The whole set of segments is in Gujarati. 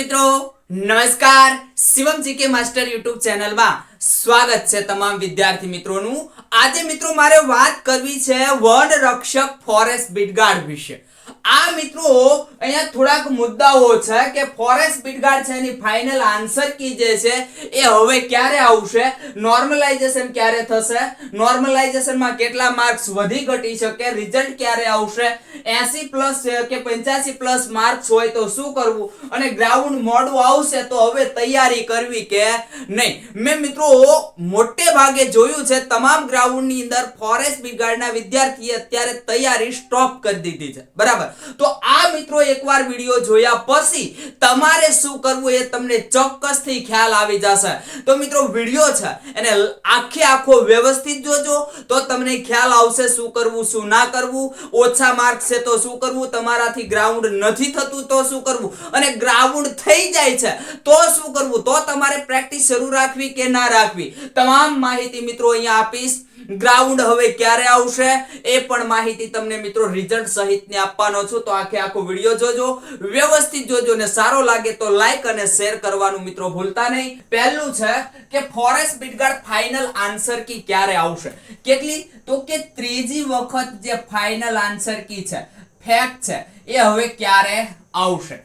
મિત્રો, નમસ્કાર. શિવમ જીકે માસ્ટર યુટ્યુબ ચેનલમાં સ્વાગત છે તમામ વિદ્યાર્થી મિત્રોનું. આજે મિત્રો મારે વાત કરવી છે વન રક્ષક ફોરેસ્ટ બીટગાર્ડ વિશે. આ મિત્રો, અહીંયા થોડાક મુદ્દાઓ છે કે ફોરેસ્ટ બીટગાર્ડ છે એની ફાઇનલ આન્સર કી જે છે એ હવે ક્યારે આવશે? નોર્મલાઇઝેશન ક્યારે થશે? નોર્મલાઇઝેશનમાં કેટલા માર્ક્સ વધી ઘટી શકે? રિઝલ્ટ ક્યારે આવશે? 80 પ્લસ કે 85 પ્લસ માર્ક્સ હોય તો શું કરવું? અને ગ્રાઉન્ડ મોડું આવશે તો હવે તૈયારી કરવી કે નહીં? મેં મિત્રો, મોટે ભાગે જોયું છે, તમામ ગ્રાઉન્ડની અંદર ફોરેસ્ટ બ્રિગાડના વિદ્યાર્થીએ અત્યારે તૈયારી સ્ટોપ કરી દીધી છે. બરાબર? તો આ મિત્રો એકવાર વિડિયો જોયા પછી તમારે શું કરવું એ તમને ચોક્કસથી ખ્યાલ આવી જશે. તો મિત્રો વિડિયો છે એને આખે આખો વ્યવસ્થિત જોજો તો તમને ખ્યાલ આવશે શું કરવું, શું ના કરવું. ઓછા માર્ક્સ છે તો શું કરવું? તમારાથી ગ્રાઉન્ડ નથી થતું તો શું કરવું? અને ગ્રાઉન્ડ થઈ જાય છે તો શું કરવું? તો તમારે પ્રેક્ટિસ શરૂ રાખવી કે ના રાખવી? તમામ માહિતી મિત્રો અહીંયા આપીશ. ગ્રાઉન્ડ હવે ક્યારે આવશે એ પણ માહિતી તમને મિત્રો રિઝલ્ટ સહિતની આપવાનો છું. તો આખે આખો વીડિયો જોજો. વ્યવસ્થિત જોજો ને સારો લાગે તો લાઈક અને શેર કરવાનું મિત્રો ભૂલતા નહીં. પહેલું છે કે forest beat guard final answer key ક્યારે આવશે? કેટલી? તો કે ત્રીજી વખત જે ફાઇનલ આન્સર કી છે. ફેક્ટ છે. એ હવે ક્યારે આવશે?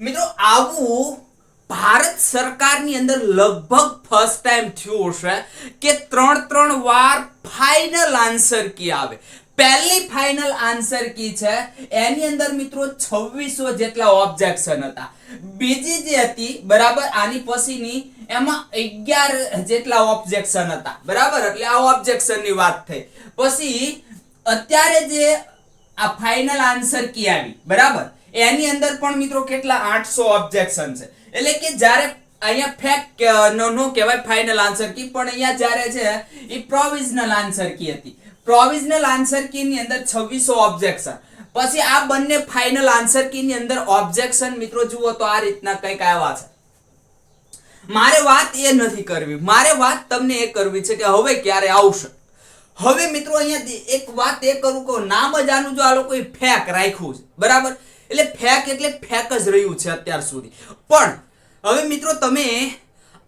મિત્રો, આવું ભારત સરકારની અંદર લગભગ ફર્સ્ટ ટાઈમ થયું હશે કે ત્રણ ત્રણ વાર ફાઇનલ આન્સર કી આવે. પહેલી ફાઇનલ આન્સર કી છે, એની અંદર મિત્રો છવ્વીસો જેટલા ઓબ્જેક્શન હતા. બીજી જે હતી, બરાબર, આની પછીની એમાં 11 જેટલા ઓબ્જેક્શન હતા. બરાબર, એટલે આ ઓબ્જેક્શનની વાત થઈ. પછી અત્યારે જે આ ફાઇનલ આન્સર કી આવી, બરાબર? એની અંદર પણ મિત્રો કેટલા? આઠસો ઓબ્જેક્શન છે. એટલે કે જ્યારે અહીંયા ફેક નો નો કહેવાય ફાઇનલ આન્સર કી, પણ અહીંયા જ્યારે છે, એ પ્રોવિઝનલ આન્સર કી હતી. પ્રોવિઝનલ આન્સર કી ની અંદર 2600 ઓબ્જેક્શન પછી આ બંને ફાઇનલ આન્સર કી ની અંદર ઓબ્જેક્શન મિત્રો, જુઓ તો આ રીતના કંઈક આવ્યા છે. મારે વાત એ નથી કરવી. મારે વાત તમને એ કરવી છે કે હવે ક્યારે આવશે. હવે મિત્રો, અહીંયા એક વાત એ કરું કે નામ જ આનું જો આ લોકોએ ફેક રાખ્યું છે. બરાબર? એટલે ફેક એટલે ફેક જ રહ્યું છે અત્યાર સુધી. પણ, હવે મિત્રો તમે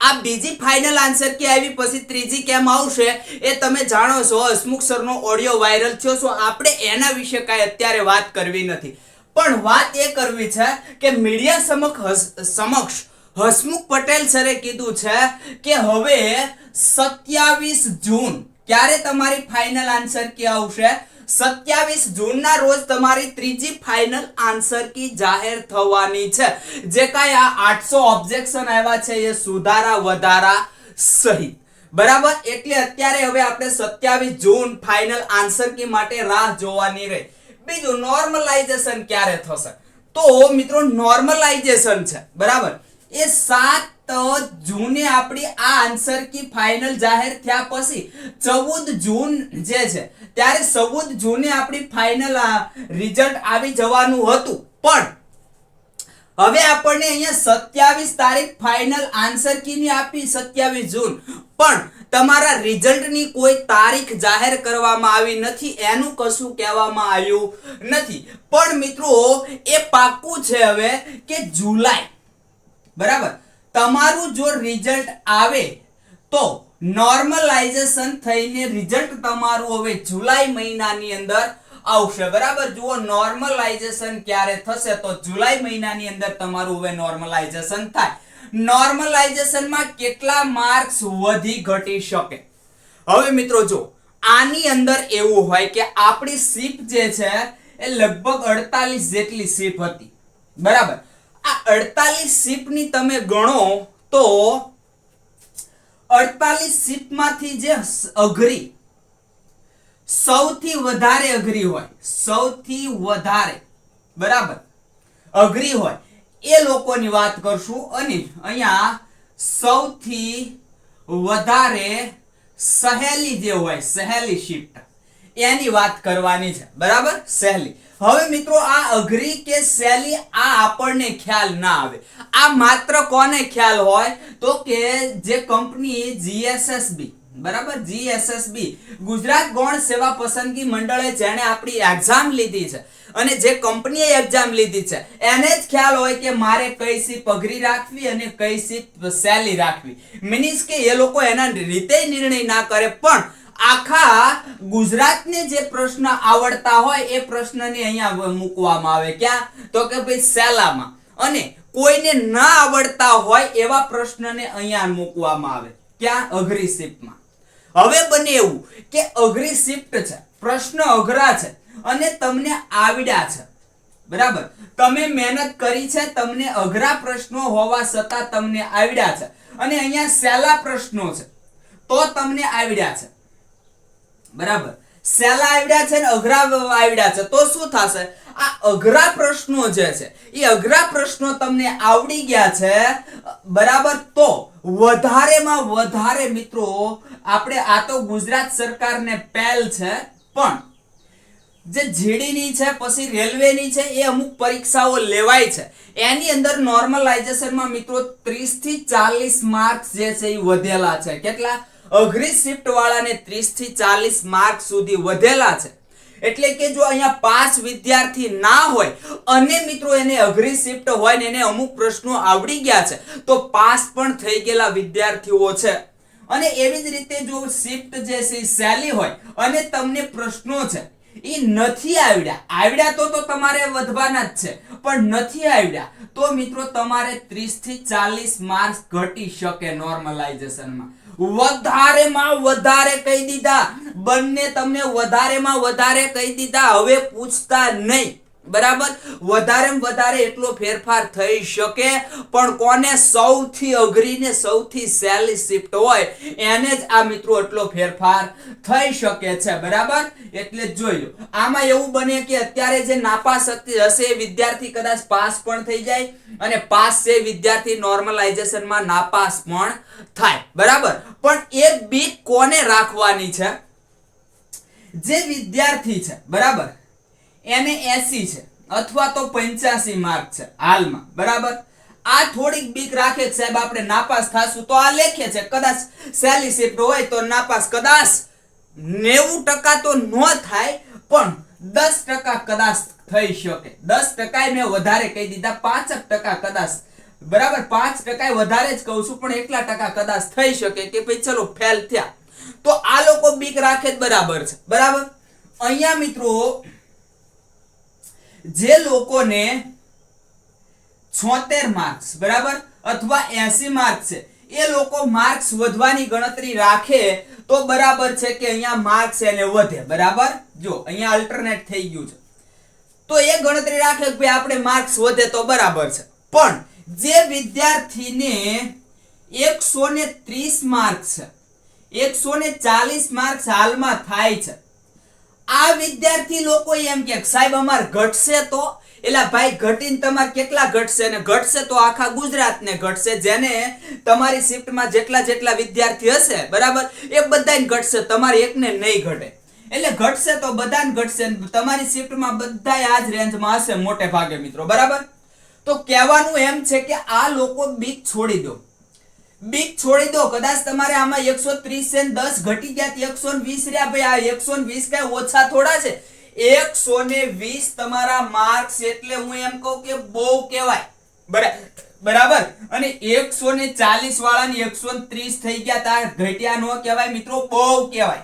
આ બીજી ફાઇનલ આન્સર કે આવી? પછી ત્રીજી કેમ આવશે એ તમે જાણો છો. હસમુખ સરનો ઓડિયો વાયરલ થયો છો આપણે એના વિશે કાંઈ અત્યારે વાત કરવી નથી. પણ વાત એ કરવી છે કે મીડિયા સમક્ષ સમક્ષ હસમુખ પટેલ સરે કીધું છે કે હવે સત્યાવીસ જૂન ક્યારે તમારી ફાઇનલ આન્સર કે આવશે? સત્યાવીસ જૂનના રોજ તમારી ત્રીજી ફાઇનલ આન્સર કી જાહેર થવાની છે. જે કાંઈ આ આઠસો ઓબ્જેક્શન આવ્યા છે એ સુધારા વધારા સહિત. બરાબર? એટલે અત્યારે હવે આપણે સત્યાવીસ જૂન ફાઇનલ આન્સર કી માટે રાહ જોવાની રહી. બીજું નોર્મલાઇઝેશન ક્યારે થશે? તો મિત્રો નોર્મલાઇઝેશન છે. બરાબર? એ સાત જૂને આપણી આ આન્સર કી ફાઇનલ જાહેર થયા પછી ચૌદ જૂન જે છે, ત્યારે ચૌદ જૂને આપણી ફાઇનલ રિઝલ્ટ આવી જવાનું હતું. પણ હવે આપણને અહીંયા સત્યાવીસ તારીખ ફાઇનલ આન્સર કી ની આપી સત્યાવીસ જૂન. પણ તમારા રિઝલ્ટની કોઈ તારીખ જાહેર કરવામાં આવી નથી, એનું કશું કહેવામાં આવ્યું નથી. પણ મિત્રો, એ પાક્કું છે હવે કે જુલાઈ. બરાબર? તમારું જો રિઝલ્ટ આવે તો નોર્મલાઇઝેશન થઈને રિઝલ્ટ તમારું હવે જુલાઈ મહિનાની અંદર આવશે. બરાબર? જુઓ નોર્મલાઇઝેશન ક્યારે થશે તો જુલાઈ મહિનાની અંદર તમારું હવે નોર્મલાઇઝેશન થાય. નોર્મલાઇઝેશનમાં કેટલા માર્ક્સ વધી ઘટી શકે? હવે મિત્રો જો આની અંદર એવું હોય કે આપણી સીપ જે છે એ લગભગ અડતાલીસ જેટલી સીપ હતી. બરાબર? આ અડતાલીસ સીપની તમે ગણો તો અડતાલીસ સીપમાંથી જે અઘરી, સૌથી વધારે અઘરી હોય, સૌથી વધારે, બરાબર? અઘરી હોય. એ લોકોની વાત કરશું અને અહીંયા સૌથી વધારે સહેલી જે હોય, સહેલી શિફ્ટ એની વાત કરવાની છે. બરાબર? સહેલી. હવે મિત્રો, આ અઘરી કે સહેલી આ આપણને ખ્યાલ ના આવે. આ માત્ર કોને ખ્યાલ હોય? તો કે જે કંપની જીએસએસબી બરાબર? જીએસએસબી ગુજરાત ગૌણ સેવા પસંદગી મંડળે જેણે આપણી એક્ઝામ લીધી છે અને જે કંપનીએ એક્ઝામ લીધી છે, એને જ ખ્યાલ હોય કે મારે કઈ સીપ અઘરી રાખવી અને કઈ સીપ સેલી રાખવી. મીન્સ કે એ લોકો એના રીતે નિર્ણય ના કરે, પણ આખા ગુજરાતને જે પ્રશ્ન આવડતા હોય એ પ્રશ્નને અહીંયા મૂકવામાં આવે. ક્યાં? તો કે ભાઈ સેલામાં. અને કોઈને ન આવડતા હોય એવા પ્રશ્નને અહીંયા મૂકવામાં આવે. ક્યાં? અઘરી શિફ્ટમાં. હવે બને એવું કે અઘરી શિફ્ટ છે, પ્રશ્ન અઘરા છે અને તમને આવડ્યા છે. બરાબર? તમે મહેનત કરી છે, તમને અઘરા પ્રશ્નો હોવા છતાં તમને આવડ્યા છે. અને અહીંયા સહેલા પ્રશ્નો છે. તો તમને આવડ્યા છે. બરાબર. સેલા આવડ્યા છે ને અઘરા આવડ્યા છે, તો શું થશે? આ અઘરા પ્રશ્નો જે છે, એ અઘરા પ્રશ્નો તમને આવડી ગયા છે, બરાબર? તો વધારેમાં વધારે મિત્રો, આપણે આ તો ગુજરાત સરકારને પહેલ છે, પણ જે જીડીની છે, પછી રેલવેની છે, એ અમુક પરીક્ષાઓ લેવાય છે. એની અંદર નોર્મલાઇઝેશનમાં મિત્રો 30 થી 40 માર્ક્સ જે છે એ વધેલા છે. કેટલા? અઘરી શિફ્ટ વાળાને 30 થી 40 માર્ક સુધી વધેલા છે. એટલે કે જો અહીંયા પાંચ વિદ્યાર્થી ના હોય, અને મિત્રો એને અઘરી શિફ્ટ હોય ને એને અમુક પ્રશ્નો આવડી ગયા છે, તો પાસ પણ થઈ ગયેલા વિદ્યાર્થીઓ છે. અને એવી જ રીતે જો શિફ્ટ જે છે હોય, અને તમને પ્રશ્નો છે એ નથી આવડ્યા. આવડ્યા તો તો તમારે વધવાના જ છે, પણ નથી આવડ્યા, તો મિત્રો તમારે 30 થી 40 માર્ક્સ ઘટી શકે નોર્મલાઇઝેશનમાં વધારેમાં વધારે કહી દીધા. બંને તમને વધારેમાં વધારે કહી દીધા. હવે પૂછતા નહીં. બરાબર? વધારે વધારે એટલો ફેરફાર થઈ શકે, પણ કોને સૌથી અઘરી ને સૌથી સહેલી શિફ્ટ હોય, એને જ આ મિત્રો એટલો ફેરફાર થઈ શકે છે, બરાબર? એટલે જોયું આમાં એવું બને કે અત્યારે જે નાપાસ હશે વિદ્યાર્થી કદાચ પાસ પણ થઈ જાય, અને પાસ છે વિદ્યાર્થી નોર્મલાઇઝેશનમાં નાપાસ પણ થાય, બરાબર? પણ એક બીક કોને રાખવાની છે? જે વિદ્યાર્થી છે, બરાબર? એને 80 છે, અથવા તો 85 માર્ક છે, હાલમાં. બરાબર? આ થોડીક બીક રાખે સાહેબ, આપણે નાપાસ થાશું તો આ લેખે છે, કદાચ સેલી શિફ્ટ હોય તો નાપાસ કદાચ 90% તો ન થાય, પણ 10% કદાચ થઈ શકે. 10% મેં વધારે કહી દીધા પાંચ ટકા કદાચ. બરાબર? પાંચ ટકા વધારે જ કહું છું, પણ એકલા ટકા કદાચ થઈ શકે કે ભાઈ ચલો ફેલ થયા. તો આ લોકો બીક રાખે જ બરાબર છે. બરાબર? અહીંયા મિત્રો જે લોકોને છોતેર માર્ક્સ બરાબર? અથવા એસી માર્ક્સ છે. એ લોકો માર્ક્સ વધવાની ગણતરી રાખે તો બરાબર છે કે અહીંયા માર્ક્સ એને વધે, બરાબર? જો, અહીંયા અલ્ટરનેટ થઈ ગયું છે. તો એ ગણતરી રાખે કે ભાઈ આપણે માર્ક્સ વધે તો બરાબર છે. પણ જે વિદ્યાર્થીને એકસો ને ત્રીસ માર્ક્સ એકસો ને ચાલીસ માર્ક્સ હાલમાં થાય છે આ વિદ્યાર્થી લોકો એમ કે, સાહેબ, અમાર ઘટશે તો? એલા, ભાઈ, ઘટીને તમારે કેટલા ઘટશે ને? ઘટશે તો આખા ગુજરાતને ઘટશે, જેને તમારી શિફ્ટમાં જેટલા જેટલા વિદ્યાર્થી હશે, બરાબર? એ બધાને ઘટશે, તમારે એકને નહીં ઘટે. એટલે ઘટશે તો બધાને ઘટશે ને તમારી શિફ્ટમાં બધાય આ જ રેન્જમાં હશે મોટે ભાગે મિત્રો, બરાબર? તો કહેવાનું એમ છે કે આ લોકો બીક છોડી દો. બીક છોડી દો. કદાચ તમારે આમાં એકસો ત્રીસ છે ને દસ ઘટી ગયા એકસો વીસ રહ્યા. ભાઈ, આ એકસો વીસ કઈ ઓછા થોડા છે. એકસો ને વીસ તમારા માર્ક્સ એટલે હું એમ કહું કે બહુ કહેવાય. બરા- બરાબર? અને એકસો ને ચાલીસ વાળાની એકસો ત્રીસ થઈ ગયા તાર ઘટ્યા નો કહેવાય મિત્રો, બહુ કહેવાય.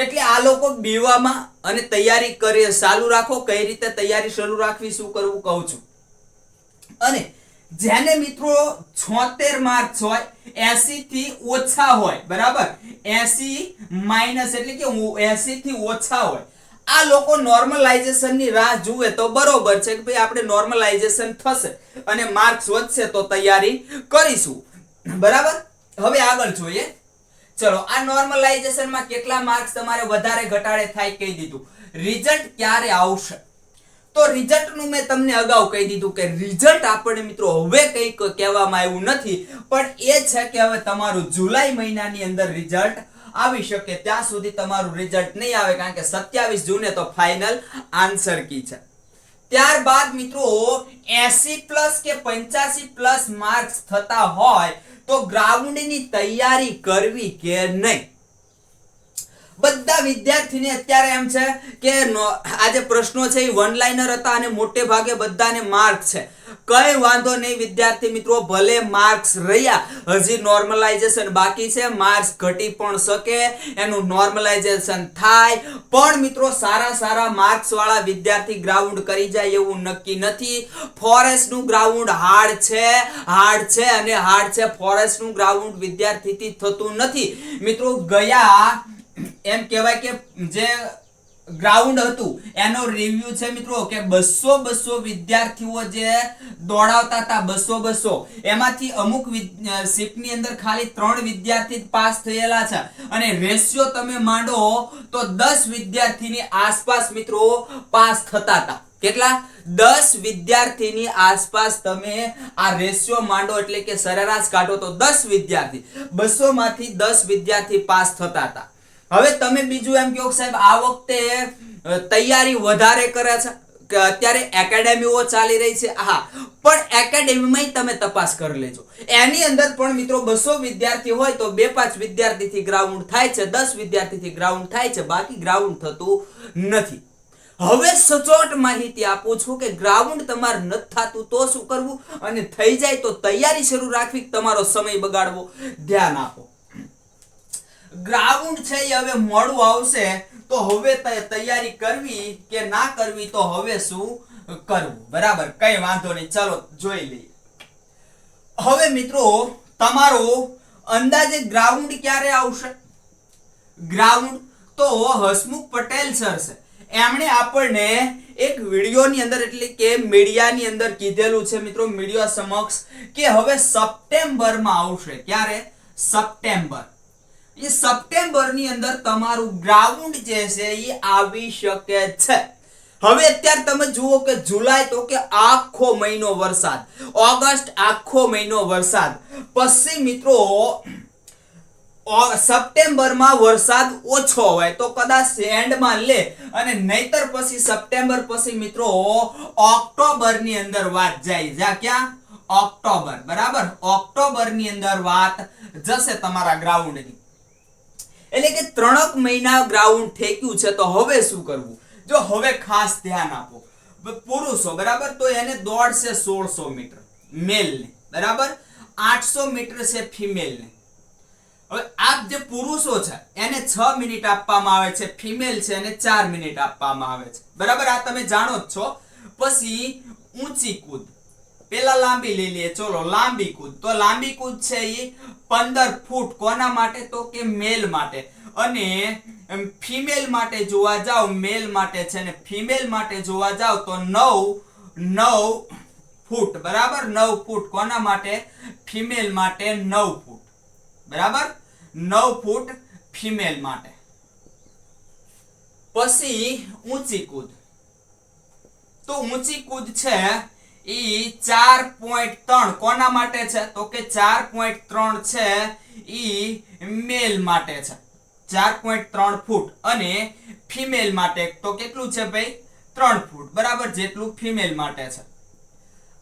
એટલે આ લોકો બેવામાં અને તૈયારી કરી. ચાલુ રાખો, કઈ રીતે તૈયારી શરૂ રાખવી, શું કરવું કહું છું. અને જેને મિત્રો છોતેર માર્ક્સ હોય, એસી થી ઓછા હોય, બરાબર? એસી માઇનસ એટલે કે એસી થી ઓછા હોય. આ લોકો નોર્મલાઇઝેશનની રાહ જુએ તો બરોબર છે કે ભાઈ આપણે નોર્મલાઇઝેશન થશે અને માર્ક્સ વધશે તો તૈયારી કરીશું. બરાબર? હવે આગળ જોઈએ. ચલો, આ નોર્મલાઇઝેશનમાં કેટલા માર્ક્સ તમારે વધારે ઘટાડે થાય કહી દીધું. રિઝલ્ટ ક્યારે આવશે? તો રિઝલ્ટનું મેં તમને અગાઉ કહી દીધું કે રિઝલ્ટ આપણને મિત્રો હવે કંઈક કહેવામાં આવ્યું નથી, પણ એ છે કે હવે તમારું જુલાઈ મહિનાની અંદર રિઝલ્ટ આવી શકે. ત્યાં સુધી તમારું રિઝલ્ટ નહીં આવે, કારણ કે સત્યાવીસ જૂને તો ફાઇનલ આન્સર કી છે. ત્યારબાદ મિત્રો 80 પ્લસ કે 85 પ્લસ માર્ક્સ થતા હોય તો ગ્રાઉન્ડની તૈયારી કરવી કે નહીં? બધા વિદ્યાર્થીને અત્યારે એમ છે કે આ જે પ્રશ્નો છે એ વન લાઇનર હતા અને મોટે ભાગે બધાને માર્ક છે. કઈ વાંધો નહીં વિદ્યાર્થી મિત્રો, ભલે માર્ક્સ રહ્યા, હજી નોર્મલાઇઝેશન બાકી છે માર્ક્સ ઘટી પણ શકે, એનું નોર્મલાઇઝેશન થાય. પણ મિત્રો, સારા સારા માર્ક્સ વાળા વિદ્યાર્થી ગ્રાઉન્ડ કરી જાય એવું નક્કી નથી. ફોરેસ્ટનું ગ્રાઉન્ડ હાર્ડ છે હાર્ડ છે અને હાર્ડ છે. ફોરેસ્ટનું ગ્રાઉન્ડ વિદ્યાર્થીથી થતું નથી. મિત્રો, ગયા એમ કહેવાય કે જે ગ્રાઉન્ડ હતું, એનો રિવ્યુ છે મિત્રો, કે બસો બસો વિદ્યાર્થીઓ જે દોડાવતા હતા, બસો બસો. એમાંથી અમુક શિફ્ટની અંદર ખાલી ત્રણ વિદ્યાર્થી પાસ થયેલા છે. અને રેશિયો તમે માંડો તો દસ વિદ્યાર્થીની આસપાસ મિત્રો પાસ થતા હતા. કેટલા? દસ વિદ્યાર્થીની આસપાસ તમે આ રેશિયો માંડો એટલે કે સરેરાશ કાઢો તો દસ વિદ્યાર્થી. બસો માંથી દસ વિદ્યાર્થી પાસ થતા હતા. હવે તમે બીજું એમ કહો સાહેબ, આ વખતે તૈયારી વધારે કરે છે? કે અત્યારે એકેડેમીઓ ચાલી રહી છે? હા. પણ એકેડેમીમાં તમે તપાસ કરી લેજો. એની અંદર પણ મિત્રો બસો વિદ્યાર્થી હોય તો બે પાંચ વિદ્યાર્થીથી ગ્રાઉન્ડ થાય છે, દસ વિદ્યાર્થીથી ગ્રાઉન્ડ થાય છે, બાકી ગ્રાઉન્ડ થતું નથી. હવે સચોટ માહિતી આપું છું કે ગ્રાઉન્ડ તમારે નથી થતું તો શું કરવું? અને થઈ જાય તો તૈયારી શરૂ રાખવી, તમારો સમય બગાડવો. ધ્યાન આપો. ગ્રાઉન્ડ છે એ હવે મોડું આવશે, તો હવે તૈયારી કરવી કે ના કરવી, તો હવે શું કરવું? બરાબર, કઈ વાંધો નહીં, ચાલો, જોઈ લઈએ. હવે મિત્રો, તમારો અંદાજે ગ્રાઉન્ડ ક્યારે આવશે? ગ્રાઉન્ડ તો હસમુખ પટેલ સર છે. એમણે આપણને એક વિડીયોની અંદર, એટલે કે મીડિયાની અંદર કીધેલું છે મિત્રો, મીડિયા સમક્ષ, કે હવે સપ્ટેમ્બરમાં આવશે. ક્યારે? સપ્ટેમ્બર. એ સપ્ટેમ્બરની અંદર તમારું ગ્રાઉન્ડ જે છે એ આવી શકે છે. હવે અત્યારે તમે જુઓ કે જુલાઈ તો કે આખો મહિનો વરસાદ, ઓગસ્ટ આખો મહિનો વરસાદ. પછી મિત્રો સપ્ટેમ્બરમાં વરસાદ ઓછો હોય તો કદાચ એન્ડમાં લે અને નહીતર પછી સપ્ટેમ્બર પછી મિત્રો, ઓક્ટોબરની અંદર વાત જાય. જા ક્યાં? ઓક્ટોબર. બરાબર? ઓક્ટોબરની અંદર વાત જશે તમારા ગ્રાઉન્ડની એટલે કે ત્રણક મહિના ગ્રાઉન્ડ ઠેક્યું છે તો હવે શું કરવું? જો હવે ખાસ ધ્યાન આપો. પુરુષો, બરાબર? તો એને દોડશે સોળસો મીટર. મેલને બરાબર? આઠસો મીટર છે ફિમેલને હવે આ જે પુરુષો છે, એને છ મિનિટ આપવામાં આવે છે. ફિમેલ છે, એને ચાર મિનિટ આપવામાં આવે છે. બરાબર? આ તમે જાણો જ છો. પછી ઊંચી કૂદ. પેલા લાંબી લઈ લઈએ ચલો, લાંબી કૂદ. તો લાંબી કૂદ છે એ પંદર ફૂટ. કોના માટે? તો કે મેલ માટે. અને ફિમેલ માટે જોવા જાવ મેલ માટે છે ને ફિમેલ માટે જોવા જાવ તો નવ નવ ફૂટ. બરાબર? નવ ફૂટ. કોના માટે? ફિમેલ માટે નવ ફૂટ. બરાબર? નવ ફૂટ ફિમેલ માટે. પછી ઊંચી કૂદ. તો ઊંચી કૂદ છે ઈ ચાર પોઈન્ટ ત્રણ. કોના માટે છે? તો કે ચાર પોઈન્ટ ત્રણ છે ઈ મેલ માટે છે. ચાર પોઈન્ટ ત્રણ ફૂટ. અને ફિમેલ માટે તો કેટલું છે ભાઈ? ત્રણ ફૂટ. બરાબર? જેટલું ફિમેલ માટે છે.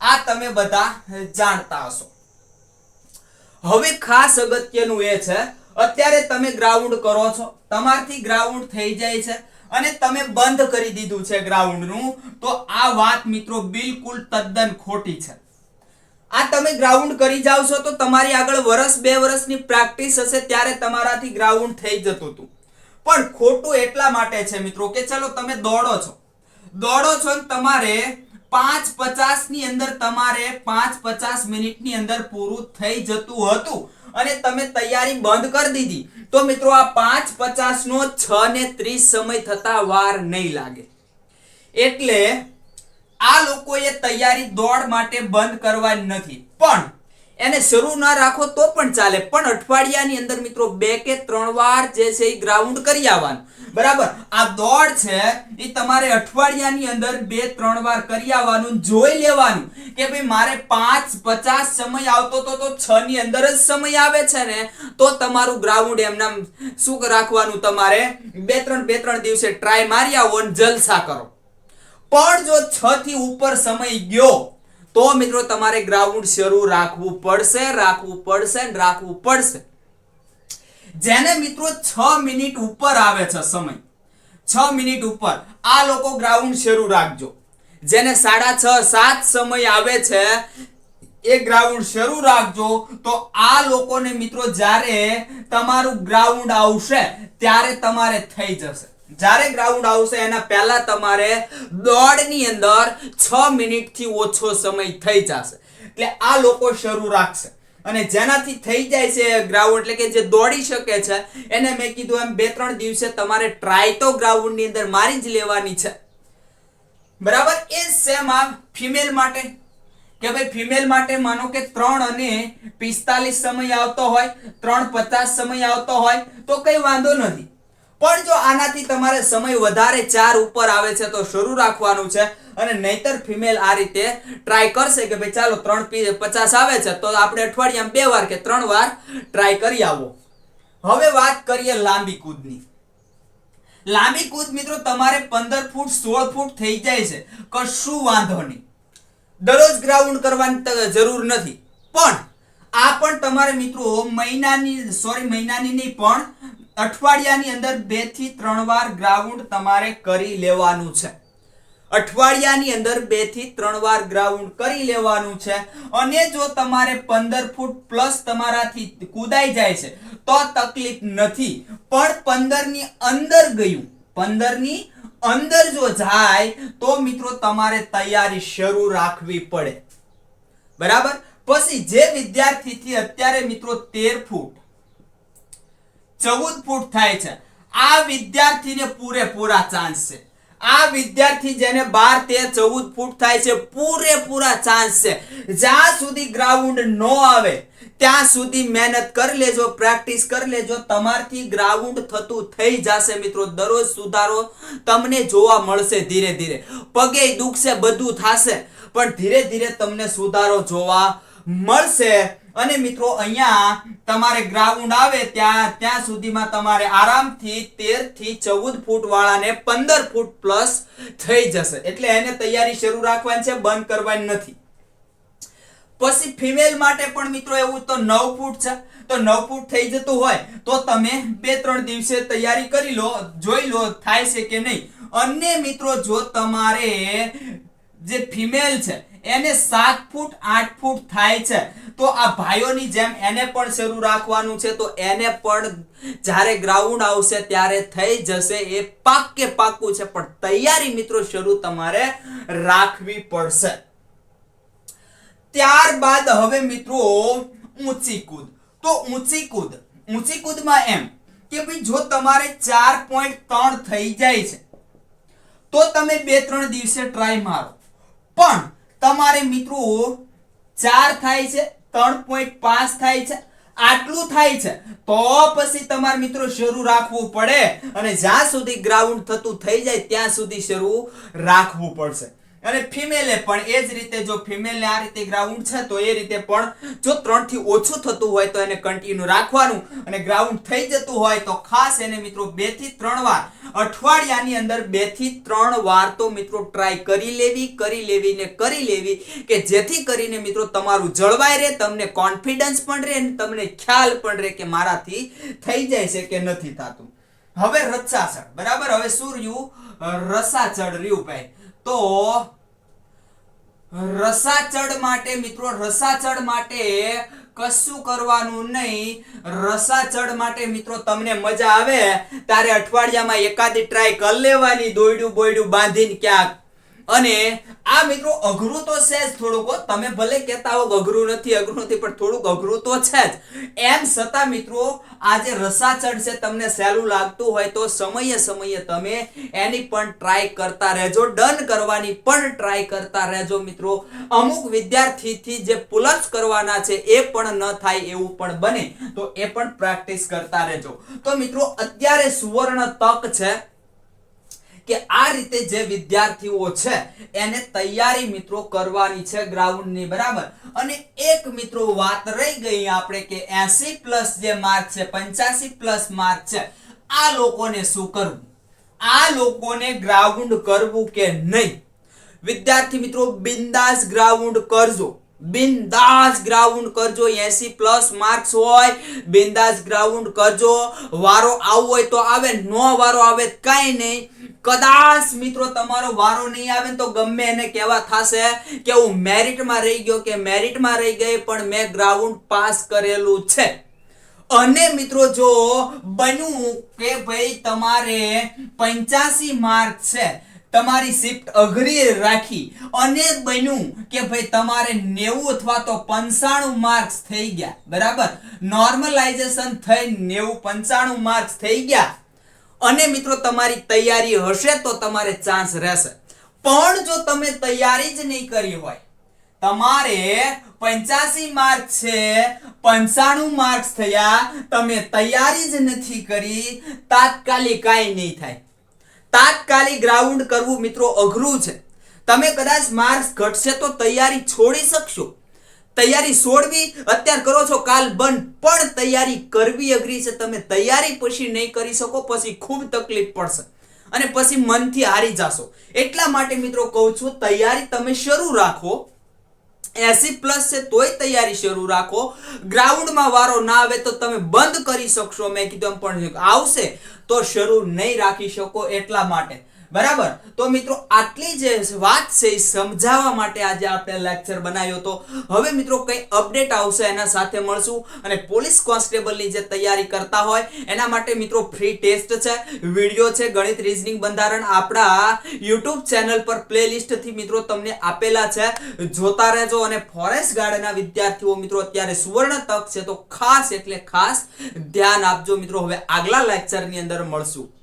આ તમે બધા જાણતા હશો. હવે ખાસ અગત્યનું એ છે, અત્યારે તમે ગ્રાઉન્ડ કરો છો. તમારથી ગ્રાઉન્ડ થઈ જાય છે. અને તમે બંધ કરી દીધું છે ગ્રાઉન્ડનું, તો આ વાત મિત્રો બિલકુલ તદ્દન ખોટી છે. આ તમે ગ્રાઉન્ડ કરી જાવ છો તો તમારી આગળ વર્ષ બે વર્ષની પ્રેક્ટિસ હશે ત્યારે તમારાથી ગ્રાઉન્ડ થઈ જતું હતું. પણ ખોટું એટલા માટે છે મિત્રો કે ચલો તમે દોડો છો. દોડો છો ને તમારે પાંચ પચાસની અંદર તમારે પાંચ પચાસ મિનિટની અંદર પૂરું થઈ જતું હતું. અને તમે તૈયારી બંધ કરી દીધી. તો મિત્રો આ પાંચ પચાસ નો છ ને ત્રીસ સમય થતા વાર નહીં લાગે. એટલે આ લોકોએ તૈયારી દોડ માટે બંધ કરવાની નથી. પણ એને શરૂ ના રાખો તો પણ ચાલે. પણ અઠવાડિયાની અંદર મિત્રો બે કે ત્રણ વાર જે છે એ ગ્રાઉન્ડ કરી આવવાનું. બરાબર? આ દોડ છે, એ તમારે અઠવાડિયાની અંદર બે, ત્રણ વાર કરી આવવાનું, જોઈ લેવાનું કે ભાઈ મારે પાંચ, પચાસ સમય આવતો તો તો છ ની અંદર જ સમય આવે છે ને? તો તમારું ગ્રાઉન્ડ એમના શું રાખવાનું તમારે? બે, ત્રણ બે, ત્રણ દિવસે ટ્રાય મારી આવો જલસા કરો. પણ જો છ થી ઉપર સમય ગયો તો મિત્રો તમારે ગ્રાઉન્ડ શરૂ રાખવું પડશે રાખવું પડશે રાખવું પડશે. જેને મિત્રો છ મિનિટ ઉપર આવે છે સમય, છ મિનિટ ઉપર, આ લોકો ગ્રાઉન્ડ શરૂ રાખજો. જેને સાડા છ, સાત સમય આવે છે, એ ગ્રાઉન્ડ શરૂ રાખજો. તો આ લોકોને મિત્રો જ્યારે તમારું ગ્રાઉન્ડ આવશે, ત્યારે તમારે થઈ જશે. જ્યારે ગ્રાઉન્ડ આવશે, એના પહેલા તમારે દોડની અંદર છ મિનિટથી ઓછો સમય થઈ જશે. એટલે આ લોકો શરૂ રાખશે. અને જેનાથી થઈ જાય છે ગ્રાઉન્ડ એટલે કે જે દોડી શકે છે, એને મેં કીધું એમ બે ત્રણ દિવસે તમારે ટ્રાય તો ગ્રાઉન્ડની અંદર મારી જ લેવાની છે. બરાબર? એ સેમ આ ફિમેલ માટે. કે ભાઈ ફિમેલ માટે માનો કે ત્રણ અને પિસ્તાલીસ સમય આવતો હોય, ત્રણ પચાસ સમય આવતો હોય, તો કઈ વાંધો નથી. પણ જો આનાથી તમારે સમય વધારે ચાર ઉપર આવે છે તો શરૂ રાખવાનું છે અને નહીતર ફિમેલ આ રીતે ટ્રાય કરશે કે ભાઈ ચાલો ત્રણ પચાસ આવે છે તો આપણે અઠવાડિયામાં બે વાર કે ત્રણ વાર ટ્રાય કરી આવો. હવે વાત કરીએ લાંબી કૂદની. લાંબી કૂદ મિત્રો તમારે પંદર ફૂટ, સોળ ફૂટ થઈ જાય છે. કશું વાંધો નહીં. દરરોજ ગ્રાઉન્ડ કરવાની જરૂર નથી. પણ આ પણ તમારે મિત્રો મહિનાની સોરી મહિનાની નહીં પણ અઠવાડિયાની અંદર બેથી ત્રણ વાર ગ્રાઉન્ડ તમારે કરી લેવાનું છે. અઠવાડિયાની અંદર બેથી ત્રણ વાર ગ્રાઉન્ડ કરી લેવાનું છે અને જો તમારે પંદર ફૂટ પ્લસ તમારાથી કૂદાઈ જાય છે, તો તકલીફ નથી. પણ પંદરની અંદર ગયું પંદરની અંદર જો જાય, તો મિત્રો તમારે તૈયારી શરૂ રાખવી પડે. બરાબર? પછી જે વિદ્યાર્થીથી અત્યારે મિત્રો તેર ફૂટ ચૌદ ફૂટ થાય છે. આ વિદ્યાર્થીને પૂરેપૂરા ચાન્સ છે. આ વિદ્યાર્થી જેને બાર, તેર ચૌદ ફૂટ થાય છે, પૂરેપૂરા ચાન્સ છે. જ્યાં સુધી ગ્રાઉન્ડ નો આવે, ત્યાં સુધી મહેનત કરી લેજો પ્રેક્ટિસ કરી લેજો, તમારથી ગ્રાઉન્ડ થતું થઈ જશે મિત્રો. દરરોજ સુધારો તમને જોવા મળશે ધીરે ધીરે. પગે દુખશે, બધું થશે, પણ ધીરે ધીરે તમને સુધારો જોવા મળશે. અને મિત્રો, અહીંયા તમારે ગ્રાઉન્ડ આવે ત્યાં ત્યાં સુધીમાં તમારે આરામથી તેરથી ચૌદ ફૂટ વાળાને પંદર ફૂટ પ્લસ થઈ જશે. એટલે એને તૈયારી શરૂ રાખવાની છે, બંધ કરવાની નથી. પછી ફિમેલ માટે પણ મિત્રો એવું તો નવ ફૂટ છે. તો નવ ફૂટ થઈ જતું હોય તો તમે બે ત્રણ દિવસે તૈયારી કરી લો, જોઈ લો થાય છે કે નહીં. અને મિત્રો, જો તમારે જે ફિમેલ છે એને સાત ફૂટ, આઠ ફૂટ થાય છે. તો આ ભાઈઓની જેમ એને પણ શરૂ રાખવાનું છે, તો એને પણ જ્યારે ગ્રાઉન્ડ આવશે ત્યારે થઈ જશે એ પાક કે પાકું છે, પણ તૈયારી મિત્રો શરૂ તમારે રાખવી પડશે. ત્યારબાદ હવે મિત્રો ઊંચી કૂદ. તો ઊંચી કૂદ. ઊંચી કૂદમાં એમ કે ભાઈ જો તમારે ચાર પોઈન્ટ ત્રણ થઈ જાય છે, તો તમે બે ત્રણ દિવસે ટ્રાય મારો. પણ તમારે મિત્રો ચાર થાય છે, ત્રણ પોઈન્ટ પાંચ થાય છે, આટલું થાય છે. તો પછી તમારે મિત્રો શરૂ રાખવું પડે. અને જ્યાં સુધી ગ્રાઉન્ડ થતું થઈ જાય, ત્યાં સુધી શરૂ રાખવું પડશે. અને ફિમેલે પણ એ જ રીતે જો ફિમેલને આ રીતે ગ્રાઉન્ડ છે, તો એ રીતે પણ જો ત્રણથી ઓછું થતું હોય તો એને કન્ટિન્યુ રાખવાનું. અને ગ્રાઉન્ડ થઈ જતું હોય તો ખાસ એને મિત્રો બેથી ત્રણ વાર, અઠવાડિયાની અંદર બેથી ત્રણ વાર તો મિત્રો ટ્રાય કરી લેવી કરી લેવી ને કરી લેવી કે જેથી કરીને મિત્રો તમારું જળવાઈ રહે, તમને કોન્ફિડન્સ પણ રહે અને તમને ખ્યાલ પણ રહે કે મારાથી થઈ જાય છે કે નથી થતું. હવે રસાચળ, બરાબર? હવે શું રહ્યું? રસાચળ રહ્યું ભાઈ. તો રસાચળ માટે, મિત્રો રસાચડ માટે કશું કરવાનું નહીં. રસાચડ માટે, મિત્રો, તમને મજા આવે. ત્યારે અઠવાડિયામાં એકાદી ટ્રાય કરી લેવાની, દોયડું બોયડું બાંધીને ક્યાંક. અને આ મિત્રો, અઘરું તો છે જ થોડુંક તમે ભલે કહેતા હો અઘરું નથી અઘરું નથી, પણ થોડુંક અઘરું તો છે જ. એમ છતાં મિત્રો આ જે રસાચળ છે, તમને સહેલું લાગતું હોય તો સમયે સમયે તમે એની પણ ટ્રાય કરતા રહેજો. ડન કરવાની પણ ટ્રાય કરતા રહેજો મિત્રો. અમુક વિદ્યાર્થીથી જે પુલસ કરવાના છે, એ પણ ન થાય એવું પણ બને. તો એ પણ પ્રેક્ટિસ કરતા રહેજો. તો મિત્રો, અત્યારે સુવર્ણ તક છે. કે આ રીતે જે વિદ્યાર્થીઓ છે, એને તૈયારી મિત્રો કરવાની છે ગ્રાઉન્ડની બરાબર. અને એક મિત્રો વાત રહી ગઈ આપણે કે 80 પ્લસ જે માર્ક છે 85 પ્લસ માર્ક છે, આ લોકોને શું કરવું? આ લોકોને ગ્રાઉન્ડ કરવું કે નહીં? વિદ્યાર્થી મિત્રો, બિંદાસ ગ્રાઉન્ડ કરજો. બિંદાસ ગ્રાઉન્ડ કરજો 80 પ્લસ માર્ક્સ હોય, બિંદાસ ગ્રાઉન્ડ કરજો. વારો આવવો હોય તો આવે, નો વારો આવે કાંઈ નહીં. કદાચ મિત્રો તમારો વારો નહીં આવે તો ગમે એને કહેવા થશે કે હું મેરિટમાં રહી ગયો કે મેરિટમાં રહી ગઈ, પણ મેં ગ્રાઉન્ડ પાસ કરેલું છે. અને મિત્રો જો બન્યું કે ભાઈ તમારે પંચ્યાસી માર્ક છે તમારી શિફ્ટ અઘરી રાખી અને બન્યું કે ભાઈ તમારે નેવું અથવા તો પંચાણું માર્ક્સ થઈ ગયા. બરાબર? નોર્મલાઇઝેશન થઈ નેવું, પંચાણું માર્ક્સ થઈ ગયા. અને મિત્રો, તમારી તૈયારી હશે તો તમારે ચાન્સ રહેશે. પણ જો તમે તૈયારી જ નહીં કરી હોય, તમારે પંચ્યાસી માર્ક છે, પંચાણું માર્ક્સ થયા, તમે તૈયારી જ નથી કરી, તાત્કાલિક કાંઈ નહીં થાય. તાત્કાલિક ગ્રાઉન્ડ કરવું મિત્રો અઘરું છે. તમે કદાચ માર્ક્સ ઘટશે તો તૈયારી છોડી શકશો. તૈયારી છોડવી, અત્યારે કરો છો કાલ બંધ, પણ તૈયારી કરવી અઘરી છે. તમે તૈયારી પછી નહીં કરી શકો, પછી ખૂબ તકલીફ પડશે. અને પછી મનથી હારી જશો. એટલા માટે મિત્રો કહું છું, તૈયારી તમે શરૂ રાખો. એસી પ્લસ છે તોય તૈયારી શરૂ રાખો. ગ્રાઉન્ડમાં વારો ના આવે તો તમે બંધ કરી શકશો. મેં કીધું એમ પણ આવશે તો શરૂ નહીં રાખી શકો એટલા માટે. બરાબર? તો મિત્રો, આટલી જે વાત છે એ સમજાવવા માટે આજે આપણે લેક્ચર બનાવ્યો તો હવે મિત્રો, કઈ અપડેટ આવશે એના સાથે મળશું અને પોલીસ કોન્સ્ટેબલની જે તૈયારી કરતા હોય, એના માટે મિત્રો ફ્રી ટેસ્ટ છે વીડિયો છે, ગણિત રીઝનિંગ બંધારણ આપણા યુટ્યુબ ચેનલ પર પ્લેલિસ્ટથી મિત્રો તમને આપેલા છે. જોતા રહેજો અને ફોરેસ્ટ ગાર્ડના વિદ્યાર્થીઓ મિત્રો, અત્યારે સુવર્ણ તક છે તો ખાસ એટલે ખાસ ધ્યાન આપજો મિત્રો. હવે આગલા લેક્ચરની અંદર મળશું.